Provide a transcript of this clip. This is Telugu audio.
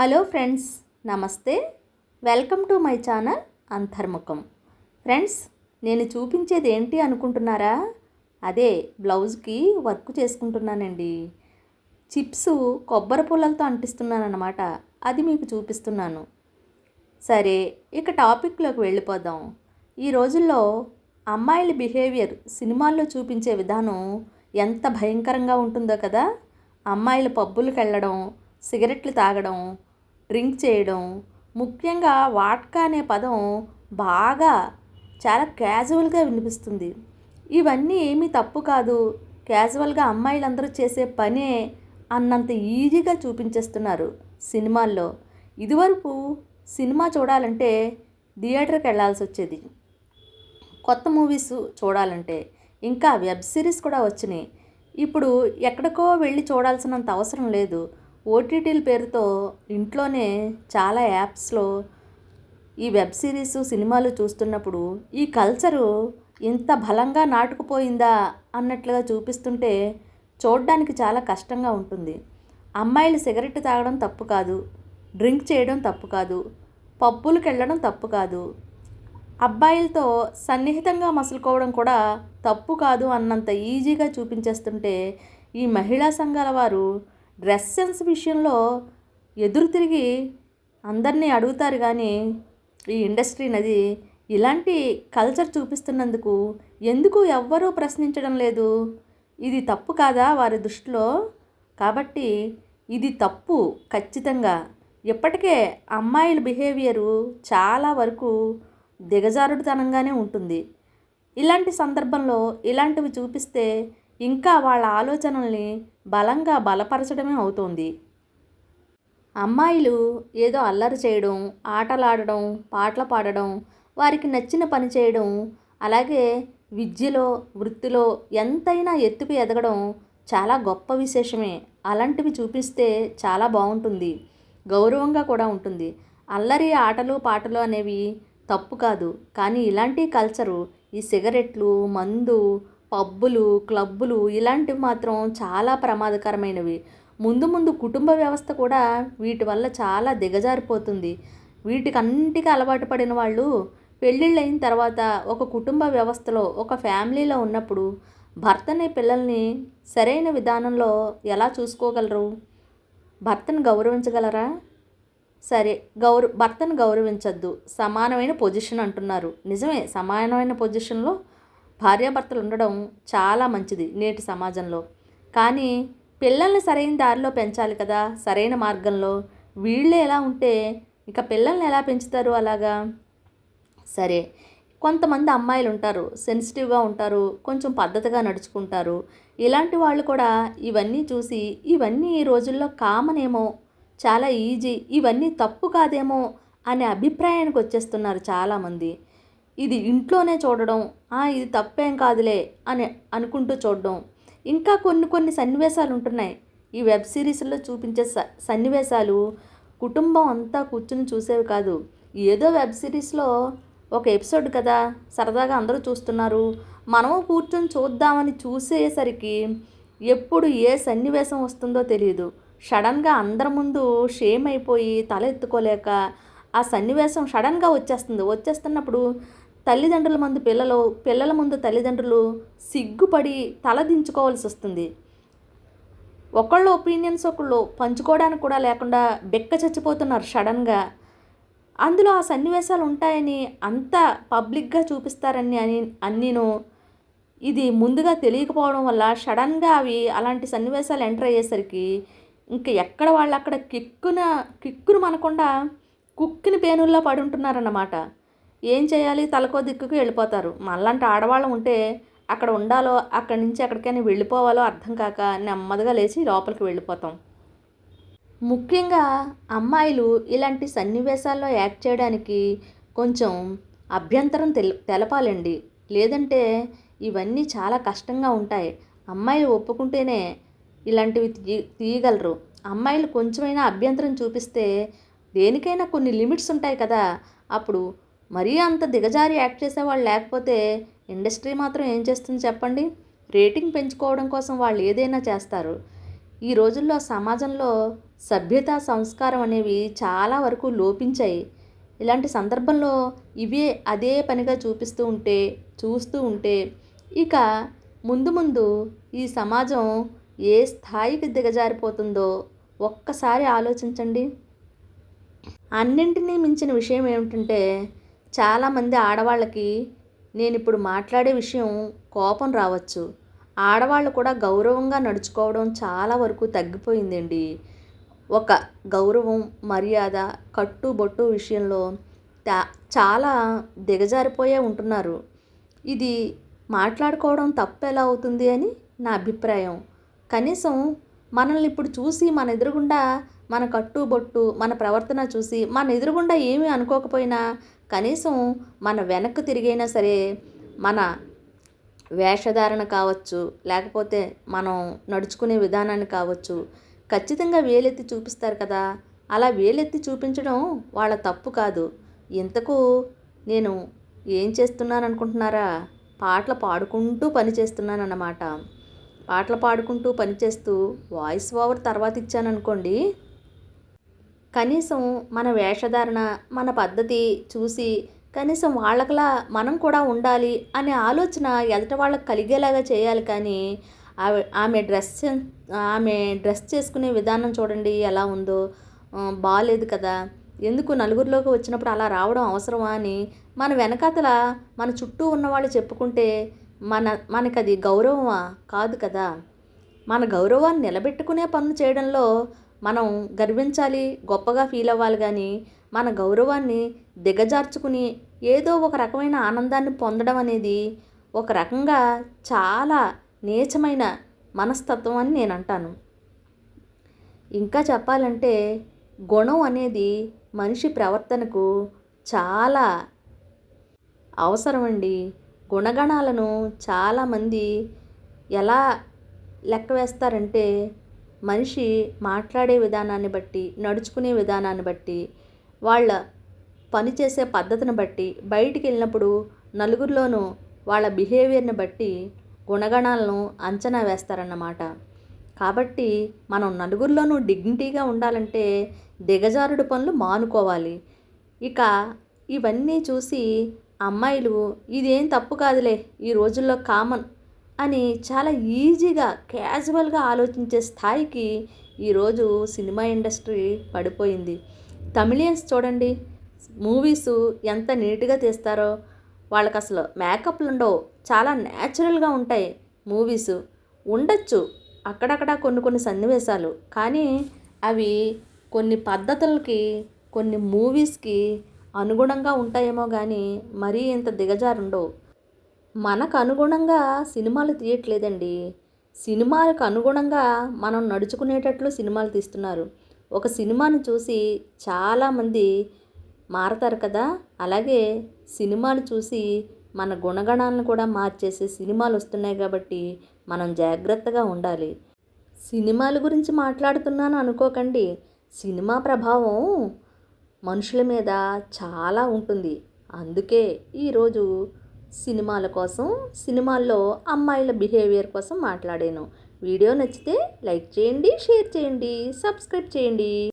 హలో ఫ్రెండ్స్ నమస్తే. Welcome to my channel Antarmukham. Friends నేను చూపించేది ఏంటి అనుకుంటున్నారా? అదే బ్లౌజ్కి వర్క్ చేసుకుంటున్నానండి. చిప్స్ కొబ్బరి పుల్లలతో అంటిస్తున్నానమాట అది మీకు చూపిస్తున్నాను. సరే ఇక టాపిక్లోకి వెళ్ళిపోదాం. ఈ రోజుల్లో అమ్మాయిల బిహేవియర్ సినిమాల్లో చూపించే విధానం ఎంత భయంకరంగా ఉంటుందో కదా. అమ్మాయిలు పబ్బులకు వెళ్ళడం సిగరెట్లు తాగడం డ్రింక్ చేయడం ముఖ్యంగా వాట్కా అనే పదం బాగా చాలా క్యాజువల్గా వినిపిస్తుంది. ఇవన్నీ ఏమీ తప్పు కాదు. క్యాజువల్గా అమ్మాయిలందరూ చేసే పనే అన్నంత ఈజీగా చూపించేస్తున్నారు సినిమాల్లో. ఇదివరకు సినిమా చూడాలంటే థియేటర్కి వెళ్ళాల్సి వచ్చేది. కొత్త మూవీస్ చూడాలంటే ఇంకా వెబ్ సిరీస్ కూడా వచ్చినాయి. ఇప్పుడు ఎక్కడికో వెళ్ళి చూడాల్సినంత అవసరం లేదు. ఓటీటీల పేరుతో ఇంట్లోనే చాలా యాప్స్లో ఈ వెబ్ సిరీస్ సినిమాలు చూస్తున్నప్పుడు ఈ కల్చరు ఇంత బలంగా నాటుకుపోయిందా అన్నట్లుగా చూపిస్తుంటే చూడడానికి చాలా కష్టంగా ఉంటుంది. అమ్మాయిలు సిగరెట్ తాగడం తప్పు కాదు డ్రింక్ చేయడం తప్పు కాదు పబ్బులకు వెళ్ళడం తప్పు కాదు. అబ్బాయిలతో సన్నిహితంగా మసులుకోవడం కూడా తప్పు కాదు అన్నంత ఈజీగా చూపించేస్తుంటే ఈ మహిళా సంఘాల వారు డ్రెస్ సెన్స్ విషయంలో ఎదురు తిరిగి అందరినీ అడుగుతారు కానీ ఈ ఇండస్ట్రీ నది ఇలాంటి కల్చర్ చూపిస్తున్నందుకు ఎందుకు ఎవ్వరూ ప్రశ్నించడం లేదు? ఇది తప్పు కాదా వారి దృష్టిలో? కాబట్టి ఇది తప్పు ఖచ్చితంగా. ఇప్పటికే అమ్మాయిల బిహేవియరు చాలా వరకు దిగజారుడుతనంగానే ఉంటుంది. ఇలాంటి సందర్భంలో ఇలాంటివి చూపిస్తే ఇంకా వాళ్ళ ఆలోచనల్ని బలంగా బలపరచడమే అవుతుంది. అమ్మాయిలు ఏదో అల్లరి చేయడం ఆటలాడడం పాటలు పాడడం వారికి నచ్చిన పని చేయడం అలాగే విద్యలో వృత్తిలో ఎంతైనా ఎత్తుకు ఎదగడం చాలా గొప్ప విశేషమే. అలాంటివి చూపిస్తే చాలా బాగుంటుంది. గౌరవంగా కూడా ఉంటుంది. అల్లరి ఆటలు పాటలు అనేవి తప్పు కాదు. కానీ ఇలాంటి కల్చరు ఈ సిగరెట్లు మందు పబ్బులు క్లబ్బులు ఇలాంటివి మాత్రం చాలా ప్రమాదకరమైనవి. ముందు ముందు కుటుంబ వ్యవస్థ కూడా వీటి వల్ల చాలా దిగజారిపోతుంది. వీటికి అలవాటు పడిన వాళ్ళు పెళ్ళిళ్ళు అయిన తర్వాత ఒక కుటుంబ వ్యవస్థలో ఒక ఫ్యామిలీలో ఉన్నప్పుడు భర్తని పిల్లల్ని సరైన విధానంలో ఎలా చూసుకోగలరు? భర్తను గౌరవించగలరా? సరే గౌరవ భర్తను గౌరవించద్దు. సమానమైన పొజిషన్ అంటున్నారు. నిజమే సమానమైన పొజిషన్లో భార్యాభర్తలు ఉండడం చాలా మంచిది నేటి సమాజంలో. కానీ పిల్లల్ని సరైన దారిలో పెంచాలి కదా సరైన మార్గంలో. వీళ్ళే ఎలా ఉంటే ఇక పిల్లల్ని ఎలా పెంచుతారు అలాగా? సరే కొంతమంది అమ్మాయిలు ఉంటారు సెన్సిటివ్గా ఉంటారు కొంచెం పద్ధతిగా నడుచుకుంటారు. ఇలాంటి వాళ్ళు కూడా ఇవన్నీ చూసి ఇవన్నీ ఈ రోజుల్లో కామన్ ఏమో చాలా ఈజీ ఇవన్నీ తప్పు కాదేమో అనే అభిప్రాయానికి వచ్చేస్తున్నారు చాలామంది. ఇది ఇంట్లోనే చూడడం ఇది తప్పేం కాదులే అని అనుకుంటూ చూడడం. ఇంకా కొన్ని కొన్ని సన్నివేశాలు ఉంటున్నాయి ఈ వెబ్ సిరీస్లో చూపించే స సన్నివేశాలు కుటుంబం అంతా కూర్చుని చూసేవి కాదు. ఏదో వెబ్ సిరీస్లో ఒక ఎపిసోడ్ కదా సరదాగా అందరూ చూస్తున్నారు. మనము కూర్చొని చూద్దామని చూసేసరికి ఎప్పుడు ఏ సన్నివేశం వస్తుందో తెలియదు సడన్గా అందరి ముందు షేమ్ అయిపోయి తల ఎత్తుకోలేక ఆ సన్నివేశం సడన్గా వచ్చేస్తుంది. వచ్చేస్తున్నప్పుడు తల్లిదండ్రుల ముందు పిల్లలు పిల్లల ముందు తల్లిదండ్రులు సిగ్గుపడి తల దించుకోవాల్సి వస్తుంది. ఒకళ్ళు ఒపీనియన్స్ ఒకళ్ళు పంచుకోవడానికి కూడా లేకుండా బెక్క చచ్చిపోతున్నారు సడన్గా. అందులో ఆ సన్నివేశాలు ఉంటాయని అంత పబ్లిక్గా చూపిస్తారని అని అన్నీను ఇది ముందుగా తెలియకపోవడం వల్ల సడన్గా అవి అలాంటి సన్నివేశాలు ఎంటర్ అయ్యేసరికి ఇంకా ఎక్కడ వాళ్ళు అక్కడ కిక్కున కిక్కును మనకుండా కుక్కిని పేనుల్లో పడి ఉంటున్నారన్నమాట ఏం చేయాలి? తలకో దిక్కుకు వెళ్ళిపోతారు. మళ్ళంటి ఆడవాళ్ళు ఉంటే అక్కడ ఉండాలో అక్కడి నుంచి ఎక్కడికైనా వెళ్ళిపోవాలో అర్థం కాక నెమ్మదిగా లేచి లోపలికి వెళ్ళిపోతాం. ముఖ్యంగా అమ్మాయిలు ఇలాంటి సన్నివేశాల్లో యాక్ట్ చేయడానికి కొంచెం అభ్యంతరం తెల తెలపాలండి. లేదంటే ఇవన్నీ చాలా కష్టంగా ఉంటాయి. అమ్మాయిలు ఒప్పుకుంటేనే ఇలాంటివి తీ తీయగలరు. అమ్మాయిలు కొంచెమైనా అభ్యంతరం చూపిస్తే దేనికైనా కొన్ని లిమిట్స్ ఉంటాయి కదా. అప్పుడు మరీ అంత దిగజారి యాక్ట్ చేసేవాళ్ళు లేకపోతే ఇండస్ట్రీ మాత్రం ఏం చేస్తుంది చెప్పండి? రేటింగ్ పెంచుకోవడం కోసం వాళ్ళు ఏదైనా చేస్తారు. ఈ రోజుల్లో సమాజంలో సభ్యత సంస్కారం అనేవి చాలా వరకు లోపించాయి. ఇలాంటి సందర్భంలో ఇవే అదే పనిగా చూపిస్తూ ఉంటే చూస్తూ ఉంటే ఇక ముందు ముందు ఈ సమాజం ఏ స్థాయికి దిగజారిపోతుందో ఒక్కసారి ఆలోచించండి. అన్నింటినీ మించిన విషయం ఏమిటంటే చాలామంది ఆడవాళ్ళకి నేను ఇప్పుడు మాట్లాడే విషయం కోపం రావచ్చు. ఆడవాళ్ళు కూడా గౌరవంగా నడుచుకోవడం చాలా వరకు తగ్గిపోయిందండి. ఒక గౌరవం మర్యాద కట్టుబొట్టు విషయంలో చాలా దిగజారిపోయే ఉంటున్నారు. ఇది మాట్లాడుకోవడం తప్పు ఎలా అవుతుంది అని నా అభిప్రాయం. కనీసం మనల్ని ఇప్పుడు చూసి మన ఎదురుగుండా మన కట్టుబొట్టు మన ప్రవర్తన చూసి మన ఎదురుగుండా ఏమీ అనుకోకపోయినా కనీసం మన వెనక్కు తిరిగైనా సరే మన వేషధారణ కావచ్చు లేకపోతే మనం నడుచుకునే విధానాన్ని కావచ్చు ఖచ్చితంగా వేలెత్తి చూపిస్తారు కదా. అలా వేలెత్తి చూపించడం వాళ్ళ తప్పు కాదు. ఇంతకు నేను ఏం చేస్తున్నాను అనుకుంటున్నారా? పాటలు పాడుకుంటూ పని చేస్తున్నాను అన్నమాట పాటలు పాడుకుంటూ పనిచేస్తూ వాయిస్ ఓవర్ తర్వాత ఇచ్చాను అనుకోండి కనీసం మన వేషధారణ మన పద్ధతి చూసి కనీసం వాళ్ళకలా మనం కూడా ఉండాలి అనే ఆలోచన ఎదుట వాళ్ళకి కలిగేలాగా చేయాలి కానీ ఆమె ఆమె డ్రెస్ ఆమె డ్రెస్ చేసుకునే విధానం చూడండి ఎలా ఉందో బాగాలేదు కదా. ఎందుకు నలుగురిలోకి వచ్చినప్పుడు అలా రావడం అవసరమా అని మన వెనకాతల మన చుట్టూ ఉన్నవాళ్ళు చెప్పుకుంటే మన మనకది అది గౌరవమా? కాదు కదా. మన గౌరవాన్ని నిలబెట్టుకునే పనులు చేయడంలో మనం గర్వించాలి గొప్పగా ఫీల్ అవ్వాలి కానీ మన గౌరవాన్ని దిగజార్చుకుని ఏదో ఒక రకమైన ఆనందాన్ని పొందడం అనేది ఒక రకంగా చాలా నీచమైన మనస్తత్వం అని నేను అంటాను. ఇంకా చెప్పాలంటే గుణం అనేది మనిషి ప్రవర్తనకు చాలా అవసరమండి. గుణగణాలను చాలామంది ఎలా లెక్క వేస్తారంటే మనిషి మాట్లాడే విధానాన్ని బట్టి నడుచుకునే విధానాన్ని బట్టి వాళ్ళ పనిచేసే పద్ధతిని బట్టి బయటికి వెళ్ళినప్పుడు నలుగురిలోనూ వాళ్ళ బిహేవియర్ని బట్టి గుణగణాలను అంచనా వేస్తారన్నమాట. కాబట్టి మనం నలుగురిలోనూ డిగ్నిటీగా ఉండాలంటే దిగజారుడు పనులు మానుకోవాలి. ఇక ఇవన్నీ చూసి అమ్మాయిలు ఇదేం తప్పు కాదులే ఈ రోజుల్లో కామన్ అని చాలా ఈజీగా క్యాజువల్గా ఆలోచించే స్థాయికి ఈరోజు సినిమా ఇండస్ట్రీ పడిపోయింది. తమిళియన్స్ చూడండి మూవీస్ ఎంత నీట్గా తీస్తారో వాళ్ళకి అసలు మేకప్లు ఉండవు చాలా న్యాచురల్గా ఉంటాయి మూవీస్. ఉండొచ్చు అక్కడక్కడ కొన్ని కొన్ని సన్నివేశాలు. కానీ అవి కొన్ని పద్ధతులకి కొన్ని మూవీస్కి అనుగుణంగా ఉంటాయేమో కానీ మరీ ఇంత దిగజారుండవు. మనకు అనుగుణంగా సినిమాలు తీయట్లేదండి. సినిమాలకు అనుగుణంగా మనం నడుచుకునేటట్లు సినిమాలు తీస్తున్నారు. ఒక సినిమాను చూసి చాలామంది మారతారు కదా? అలాగే సినిమాలు చూసి మన గుణగణాలను కూడా మార్చేసే సినిమాలు వస్తున్నాయి కాబట్టి మనం జాగ్రత్తగా ఉండాలి. సినిమాల గురించి మాట్లాడుతున్నాను అనుకోకండి. సినిమా ప్రభావం మనుషుల మీద చాలా ఉంటుంది. అందుకే ఈరోజు సినిమాల కోసం సినిమాల్లో అమ్మాయిల బిహేవియర్ కోసం మాట్లాడాను. వీడియో నచ్చితే లైక్ చేయండి షేర్ చేయండి సబ్స్క్రైబ్ చేయండి.